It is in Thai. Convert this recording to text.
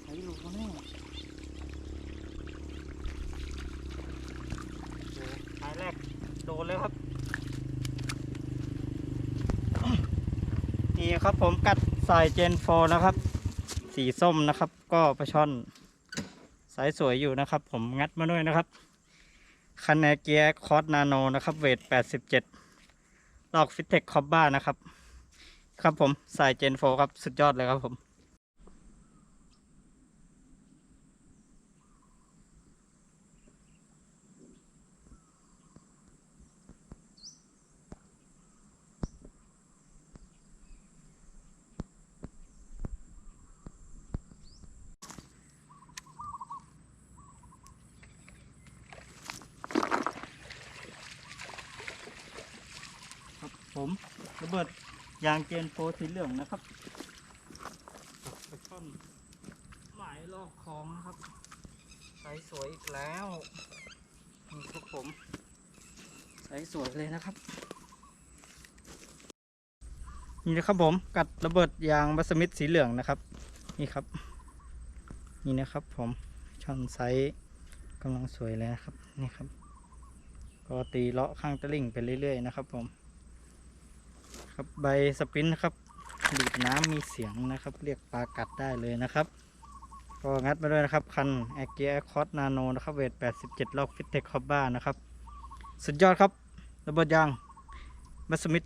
ใช้ลูกแม่หายแรกโดนเลยครับ นี่ครับผมกัดสายเจนโฟนะครับ สีส้มนะครับ ก็ประช่อน สายสวยอยู่นะครับ ผมงัดมาด้วยนะครับ คันแนเกียร์คอสนาโนนะครับ เวท 87 ลอกฟิตเทคคอบบ้านะครับ ครับผมสายเจนโฟครับ สุดยอดเลยครับผม ผมระเบิดยางเจนโฟสีเหลืองนะครับปลาช่อนหมายลอกคลองนะครับใสสวยอีกแล้วนี่ครับผมใสสวยเลยนะครับ นี่นะครับผมกัดระเบิดยางบัสมิธสีเหลืองนะครับ นี่ครับ นี่นะครับผมช่อนไซส์กำลังสวยเลยนะครับนี่ครับ ก็ตีเลาะข้างตะลิ่งไปเรื่อยๆนะครับผม ครับใบสปรินต์นะครับดีดน้ำมีเสียงนะครับ เรียกปลากัดได้เลยนะครับ ก็งัดมาด้วยนะครับ คันแอเกียคอสนาโนนะครับเวท 87 ลอกฟิตเทคคอบบ้านะครับ สุดยอดครับระเบิดยางมัสมิธ